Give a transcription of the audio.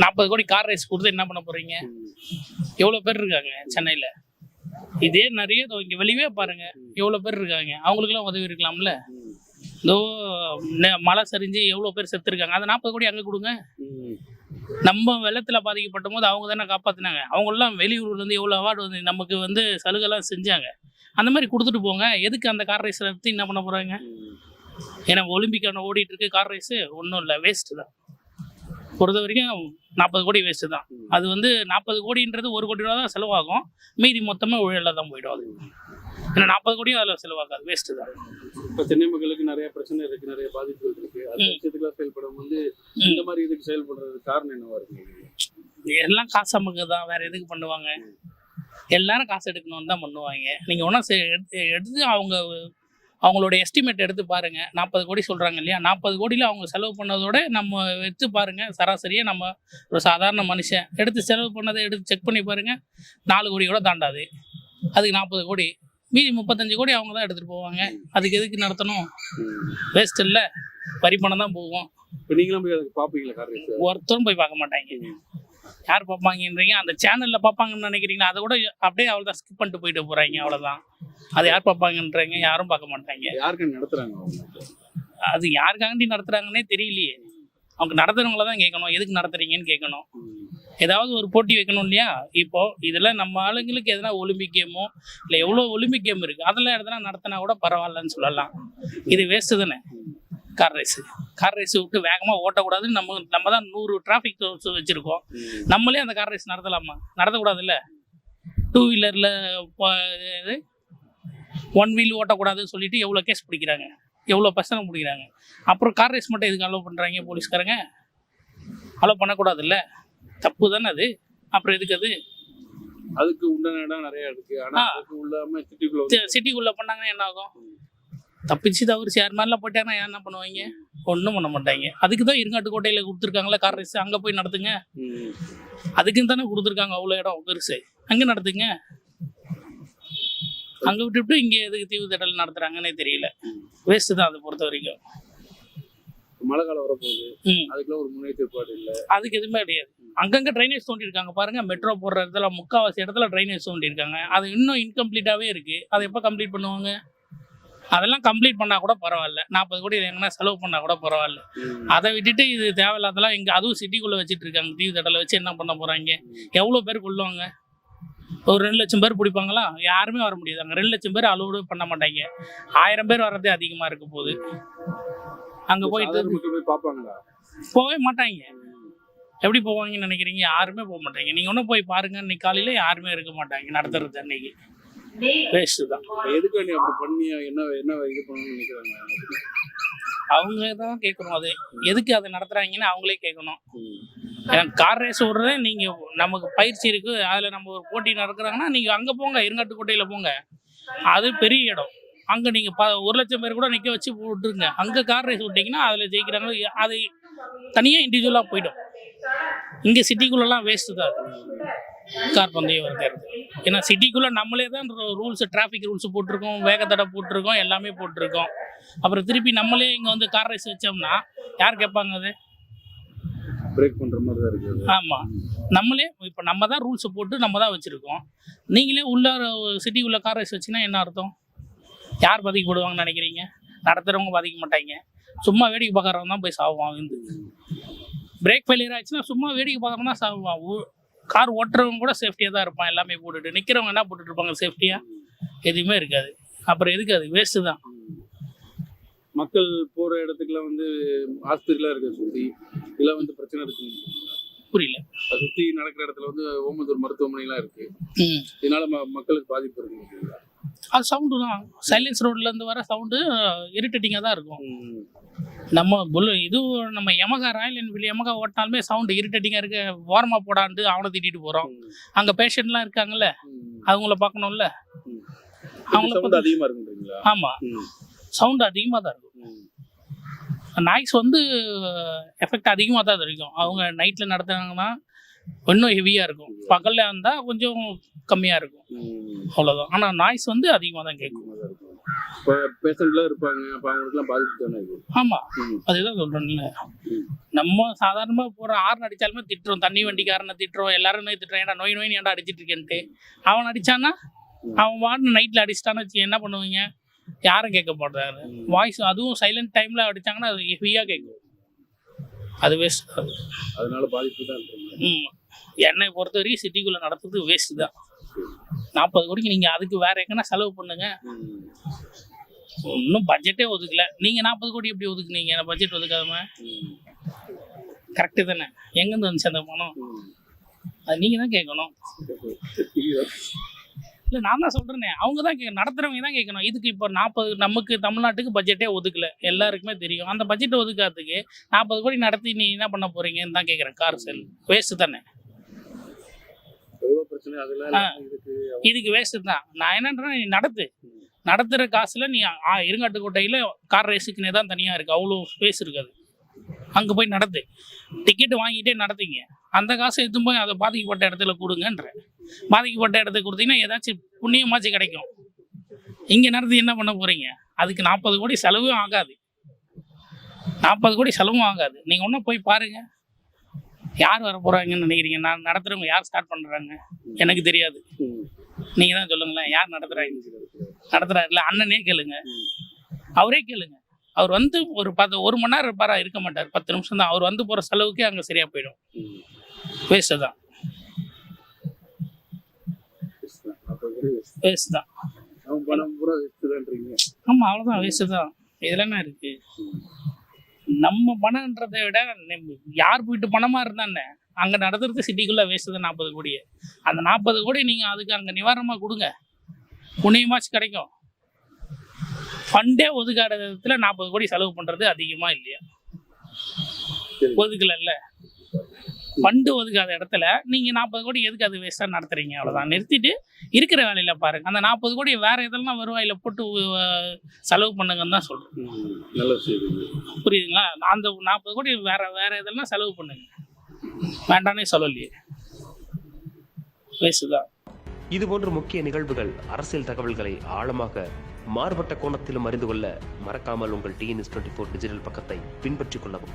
நாற்பது கோடி car race கொடுத்து என்ன பண்ண போறீங்க? எவ்வளோ பேர் இருக்காங்க சென்னையில்? இதே நிறைய இங்கே வெளியே வெளியவே பாருங்க. எவ்வளோ பேர் இருக்காங்க? அவங்களுக்குலாம் உதவி இருக்கலாம்ல? இதோ மழை சரிஞ்சு எவ்வளோ பேர் செத்துருக்காங்க? அதை நாற்பது கோடி அங்கே கொடுங்க. நம்ம வெள்ளத்தில் பாதிக்கப்பட்ட போது அவங்க தானே காப்பாற்றினாங்க அவங்களாம் வெளியூர்லேருந்து எவ்வளோ அவார்டு வந்து நமக்கு வந்து சலுகைலாம் செஞ்சாங்க. அந்த மாதிரி கொடுத்துட்டு போங்க. எதுக்கு அந்த கார் ரைஸில் எடுத்து என்ன பண்ண போகிறாங்க ஏன்னா ஒலிம்பிக்கான ஓடிட்டு இருக்கு கார் ரேஸு ஒன்றும் இல்லை வேஸ்ட்டு தான். பொறுத்த வரைக்கும் நாற்பது கோடி வேஸ்ட்டு தான். அது வந்து நாற்பது கோடின்றது ஒரு கோடி ரூபா தான் செலவாகும். மீதி மொத்தமாக ஊழலில் தான் போயிடும் அது. ஏன்னா நாற்பது கோடியும் அதில் செலவாகாது வேஸ்ட்டு தான். இப்ப சென்னை மக்களுக்கு நிறைய பிரச்சனை இருக்கு நிறைய பாதிப்புகள் இருக்கு. அந்த. விஷயத்துக்குலாம் செயல்படும் வந்து. இந்த மாதிரி இதுக்கு செயல்படுறது காரணம் என்னவா இருக்கு? எல்லாம் காசு நமக்கு தான் வேற எதுக்கு பண்ணுவாங்க? எல்லாரும் காசு எடுக்கணும்னு தான் பண்ணுவாங்க. நீங்கள் ஒன்றா எடுத்து எடுத்து அவங்க அவங்களோட எஸ்டிமேட் எடுத்து பாருங்க. நாற்பது கோடி சொல்றாங்க இல்லையா? நாற்பது கோடியில் அவங்க செலவு பண்ணதோட நம்ம வச்சு பாருங்க. சராசரியாக நம்ம ஒரு சாதாரண மனுஷன் எடுத்து செலவு பண்ணதை எடுத்து செக் பண்ணி பாருங்க. நாலு கோடி கூட தாண்டாது. அதுக்கு நாற்பது கோடி. மீதி முப்பத்தஞ்சு கோடி அவங்க தான் எடுத்துகிட்டு போவாங்க. அதுக்கு எதுக்கு நடத்தணும்? வேஸ்ட் இல்லை. வரி பணம் தான் போகும். இப்ப நீங்களும் போய் அதுக்கு ரேஸ் ஒருத்தரும் போய் பார்க்க மாட்டாங்க. யார் பார்ப்பாங்கன்றீங்க? அந்த சேனலில் பார்ப்பாங்கன்னு நினைக்கிறீங்களா? அதை கூட அப்படியே அவ்வளோதான் ஸ்கிப் பண்ணிட்டு போயிட்டு போகிறாங்க அவ்வளோதான் அது யார் பார்ப்பாங்கன்றீங்க? யாரும் பார்க்க மாட்டாங்க. யாருக்கு நடத்துறாங்க அவங்க? அது யாருக்காண்டி நடத்துகிறாங்கன்னே தெரியலையே. அவங்க நடத்துறவங்கள தான் கேட்கணும். எதுக்கு நடத்துறீங்கன்னு கேட்கணும். ஏதாவது ஒரு போட்டி வைக்கணும் இல்லையா? இப்போ இதில் நம்ம ஆளுங்களுக்கு எதனா ஒலிம்பிக் கேமோ இல்லை எவ்வளோ ஒலிம்பிக் கேம் இருக்குது அதெல்லாம் எதனா நடத்தினா கூட பரவாயில்லன்னு சொல்லலாம். இது வேஸ்ட்டு தானே? கார் ரேஸு கார் ரேஸ் விட்டு வேகமாக ஓட்டக்கூடாதுன்னு நம்ம நம்ம தான் நூறு டிராஃபிக் வச்சுருக்கோம். நம்மளே அந்த கார் ரேஸ் நடத்தலாமா? நடத்தக்கூடாதுல்ல? டூ வீலரில் இது ஒன் வீல் ஓட்டக்கூடாதுன்னு சொல்லிட்டு எவ்வளோ கேஸ் பிடிக்கிறாங்க? எவ்வளோ பர்சன்ட் பிடிக்கிறாங்க? அப்புறம் கார் ரேஸ் மட்டும் எதுக்கு அலோவ் பண்ணுறாங்க போலீஸ்காரங்க? அலோவ் பண்ணக்கூடாதுல்ல? தப்பு தானே அது? அப்புறம் எதுக்கு அது? அதுக்கு உண்டான இடம் நிறைய இருக்கு. ஆனா ஆ. அதுக்கு உள்ளாம சிட்டிக்குள்ள சிட்டிக்குள்ளே பண்ணாங்கன்னா என்ன ஆகும்? தப்பிச்சு தவறு யார் மாதிரிலாம் போயிட்டாங்கன்னா என்ன பண்ணுவாங்க? ஒன்றும் பண்ண மாட்டாங்க. அதுக்கு தான் இருங்காட்டுக்கோட்டையில் கொடுத்துருக்காங்களா கார் ரேஸ் அங்கே போய் நடத்துங்க. அதுக்குன்னு தானே கொடுத்துருக்காங்க அவ்வளோ இடம் பெருசு அங்கே நடத்துங்க. அங்கே விட்டுவிட்டு இங்கே எதுக்கு தீவு திடல் நடத்துறாங்கன்னே தெரியல. வேஸ்ட்டு தான் அதை பொறுத்த வரைக்கும். மழை காலம் வரப்போகுது. ம். அதுக்குள்ள ஒரு முன்னெச்சரிப்பாடு இல்ல. அதுக்கு எதுவுமே கிடையாது. அங்கங்கே ட்ரைனேஜ் தோண்டியிருக்காங்க பாருங்க மெட்ரோ போடுற இடத்துல முக்கால்வாசி இடத்துல ட்ரைனேஜ் தோண்டியிருக்காங்க. அது இன்னும் இன்கம்ப்ளீட்டாகவே இருக்கு. அதை எப்போ கம்ப்ளீட் பண்ணுவாங்க? அதெல்லாம் கம்ப்ளீட் பண்ணால் கூட பரவாயில்ல. நாற்பது கோடி எங்கன்னா செலவு பண்ணால் கூட பரவாயில்ல. அதை விட்டுட்டு இது தேவையில்லாதெல்லாம் இங்கே அதுவும் சிட்டிக்குள்ளே வச்சுட்டு இருக்காங்க தீவு தடலை வச்சு என்ன பண்ண போகிறாங்க எவ்வளோ பேர் கொள்ளுவாங்க ஒரு ரெண்டு லட்சம் பேர் பிடிப்பாங்களா? யாருமே வர முடியாது அங்கே ரெண்டு லட்சம் பேர் அலோடு பண்ண மாட்டாங்க. ஆயிரம் பேர் வர்றதே அதிகமாக இருக்க போகுது. அங்கே போயிட்டு பாப்பாங்களா போகவே மாட்டாங்க. எப்படி போவாங்கன்னு நினைக்கிறீங்க? யாருமே போக மாட்டாங்க. நீங்கள் ஒன்றும் போய் பாருங்க. இன்னைக்கு காலையில் யாருமே இருக்க மாட்டாங்க. நடத்துறது அன்னைக்கு வேஸ்ட்டு தான் எதுக்கு வேண்டி அப்படி பண்ணி என்ன என்ன இது பண்ணணும்னு நினைக்கிறாங்க? அவங்க தான் கேட்கணும். அது எதுக்கு அதை நடத்துகிறாங்கன்னு அவங்களே கேட்கணும். ஏன்னா கார் ரேஸ் விடுறதே நீங்கள் நமக்கு பயிற்சி இருக்குது அதில் நம்ம ஒரு போட்டி நடக்கிறாங்கன்னா நீங்கள் அங்கே போங்க இருங்காட்டுக்கோட்டையில் போங்க. அது பெரிய இடம். அங்கே நீங்கள் ப ஒரு லட்சம் பேர் கூட நிற்க வச்சு விட்டுருங்க அங்கே கார் ரேஸ் விட்டிங்கன்னா அதில் ஜெயிக்கிறாங்க. அது தனியாக இண்டிவிஜுவலாக போயிடும். இங்கே சிட்டிக்குள்ளெல்லாம் வேஸ்ட்டு தான் கார் பந்தயம் இருக்கிறது ஏன்னா சிட்டிக்குள்ளே நம்மளே தான் ரூல்ஸ் டிராஃபிக் ரூல்ஸ் போட்டிருக்கோம் வேகத்தடை போட்டிருக்கோம் எல்லாமே போட்டிருக்கோம். அப்புறம் திருப்பி நம்மளே இங்கே வந்து கார் ரேஸ் வச்சோம்னா யார் கேட்பாங்க அது? பிரேக் பண்ற மாதிரி தான் இருக்குது. ஆமாம் நம்மளே இப்போ நம்ம தான் ரூல்ஸை போட்டு நம்ம தான் வச்சுருக்கோம். நீங்களே உள்ள சிட்டி உள்ள கார் ரேஸ் வச்சுன்னா என்ன அர்த்தம்? யார் பாதிக்கப்படுவாங்கன்னு நினைக்கிறீங்க? நடத்துகிறவங்க பாதிக்க மாட்டாங்க. சும்மா வேடிக்கை பார்க்குறவங்க தான் போய் சாவுவான். வந்து பிரேக் ஃபெயிலியர் ஆச்சுன்னா சும்மா வேடிக்கை பார்க்குறவங்க தான் சாவுவான். கார் ஓட்டுறவங்க கூட சேஃப்டியாக தான் இருப்பான். எல்லாமே போட்டுட்டு நிற்கிறவங்க என்ன போட்டுட்டு இருப்பாங்க? சேஃப்டியாக எதுவுமே இருக்காது. அப்புறம் எதுக்கு அது? வேஸ்ட்டு தான். மக்கள் போற இடத்துக்குலாம் வந்து ஆஸ்பத்திரிலாம் இருக்கு சுத்தி இதெல்லாம் வந்து பிரச்சனை இருக்கு. புரியல. சுத்தி நடக்கிற இடத்துல வந்து ஓமந்தூர் மருத்துவமனைலாம் இருக்கு. இதனால ம- மக்களுக்கு பாதிப்பு இருக்கு. அது சவுண்டு தான். சைலன்ஸ் ரோட்லேருந்து வர சவுண்டு இரிட்டேட்டிங்காக தான் இருக்கும். நம்ம புல் இது நம்ம யமகா ராயல் என்ஃபீல்டு யமகா ஓட்டினாலுமே சவுண்டு இரிட்டேட்டிங்காக இருக்கு. ஓரமாக போடான்ட்டு அவனை திட்டிட்டு போகிறோம் அங்கே பேஷண்ட்லாம் இருக்காங்கல்ல. அவங்கள பார்க்கணும்ல. அவங்கள சவுண்ட் அதிகமா இருக்குன்றீங்களா? ஆமாம். சவுண்டு அதிகமாக தான் இருக்கும். நாய்ஸ் வந்து எஃபெக்ட் அதிகமாக தான் இருக்கும் அவங்க நைட்டில் நடத்துனாங்கன்னா இன்னும் ஹெவியாக இருக்கும். பகலில் இருந்தால் கொஞ்சம் கம்மியாக இருக்கும். அவ்வளோதான் ஆனால் நாய்ஸ் வந்து அதிகமாக தான் கேட்கும். இப்போ பேஷண்ட்லாம் இருப்பாங்க. அப்போ அவங்களுக்குலாம் பாதிப்பு தானே இது? ஆமா. ம். அதுதான் சொல்றேன்ல ம். நம்ம சாதாரணமா போற ஆறு அடிச்சாலுமே திட்டுறோம். தண்ணி வண்டிக்காரனை திட்டுறோம். எல்லாருமே திட்டுறோம் ஏன்டா நோய் நோய் ஏன்டா அடிச்சிட்டு இருக்கேன்ட்டு அவன் அடிச்சானா அவன் வாட்டு நைட்ல அடிச்சிட்டான்னு வச்சு என்ன பண்ணுவீங்க? யாரும் கேட்க மாட்டாரு. வாய்ஸ் அதுவும் சைலண்ட் டைம்ல அடிச்சாங்கன்னா அது ஹெவியா கேட்கும். அது வேஸ்ட் அதனால பாதிப்பு தான் ம். என்னை பொறுத்த வரைக்கும் சிட்டிக்குள்ள நடத்துறது வேஸ்ட் தான். நாற்பது கோடிக்கு நீங்க அதுக்கு வேற எங்கன்னா செலவு பண்ணுங்க. இன்னும் பட்ஜெட்டே ஒதுக்கல. நீங்க நாற்பது கோடி எப்படி ஒதுக்குனீங்க? பட்ஜெட் ஒதுக்காதம கரெக்டு தானே? எங்கேருந்து வந்துச்சு அந்த பணம்? அது நீங்க தான் கேட்கணும். இல்லை நான் தான் சொல்றேனே. அவங்க தான் கேட்க நடத்துறவங்க தான் கேட்கணும். இதுக்கு இப்போ நாற்பது நமக்கு தமிழ்நாட்டுக்கு பட்ஜெட்டே ஒதுக்கல. எல்லாருக்குமே தெரியும். அந்த பட்ஜெட்டை ஒதுக்காததுக்கு நாற்பது கோடி நடத்தி நீ என்ன பண்ண போறீங்கன்னு தான் கேட்குறேன். கார் செல் வேஸ்ட்டு தானே எவ்வளவு பிரச்சனை அதெல்லாம் ஆ. இதுக்கு இதுக்கு வேஸ்ட் தான். நான் என்னன்றேன் நீ நடத்து. நடத்துகிற காசுல நீ இருங்காட்டுக்கோட்டையில் கார் ரேஸுக்குன்னே தான் தனியாக இருக்குது அவ்வளோ ஸ்பேஸ் இருக்காது. அங்கே போய் நடத்து. டிக்கெட் வாங்கிட்டே நடத்திங்க. அந்த காசை எடுத்து போய் அதை பாதிக்கப்பட்ட இடத்துல கொடுங்கன்ற. பாதிக்கப்பட்ட இடத்துக்கு கொடுத்தீங்கன்னா ஏதாச்சும் புண்ணியமாச்சும் கிடைக்கும். இங்கே நடத்தி என்ன பண்ண போகிறீங்க அதுக்கு நாற்பது கோடி செலவும் ஆகாது. நாற்பது கோடி செலவும் ஆகாது. நீங்கள் ஒன்றும் போய் பாருங்க. யார் வர போகிறாங்கன்னு நினைக்கிறீங்க? நான் நடத்துகிறவங்க யார் ஸ்டார்ட் பண்ணுறாங்க எனக்கு தெரியாது. நீங்கள் தான் சொல்லுங்களேன் யார் நடத்துகிறாங்க நடத்துறாருல அண்ணனே கேளுங்க. அவரே கேளுங்க. அவர் வந்து ஒரு பத்து ஒரு மணி நேரம் இருப்பாரா? இருக்க மாட்டார். பத்து நிமிஷம் தான். அவர் வந்து போற செலவுக்கே அங்க சரியா போயிடும். ம். வேஸ்ட் தான். வேஸ்ட் தான். அவன் பணம் பூரா வேஸ்ட் தான்றீங்க. ஆமா அவ்வளவுதான். வேஸ்ட் தான். இதுல என்ன இருக்கு? நம்ம பணம்ன்றதை விட யார் போயிட்டு பணமா இருந்தானே? அங்க நடத்துறது சிட்டிக்குள்ள வேஸ்ட் நாற்பது கோடி. அந்த நாற்பது கோடி நீங்க அதுக்கு அங்க நிவாரணமா கொடுங்க. புண்ணியமாச்சு கிடைக்கும். ஃபண்டே ஒதுக்காத விதத்துல நாற்பது கோடி செலவு பண்றது அதிகமா இல்லையா? சரி. ஒதுக்கல ஃபண்டு ஒதுக்காத இடத்துல நீங்க நாற்பது கோடி எதுக்கு அது வேஸ்டா நடத்துறீங்க? அவ்வளவுதான். நிறுத்திட்டு இருக்கிற வேலையில பாருங்க. அந்த நாற்பது கோடி வேற எதெல்லாம் வருவாயில போட்டு செலவு பண்ணுங்கன்னு தான் சொல்றேன் ம். நல்ல விஷயம் இது. புரியுதுங்களா? அந்த நாற்பது கோடி வேற வேற இதெல்லாம் செலவு பண்ணுங்க. வேண்டானே சொல்லலையே. வேஸ்ட் தான். இதுபோன்ற முக்கிய நிகழ்வுகள் அரசியல் தகவல்களை ஆழமாக மாறுபட்ட கோணத்திலும் அறிந்து கொள்ள மறக்காமல் உங்கள் டிஎன்எஸ் டுவெண்ட்டி ஃபோர் டிஜிட்டல் பக்கத்தை பின்பற்றிக் கொள்ளவும்.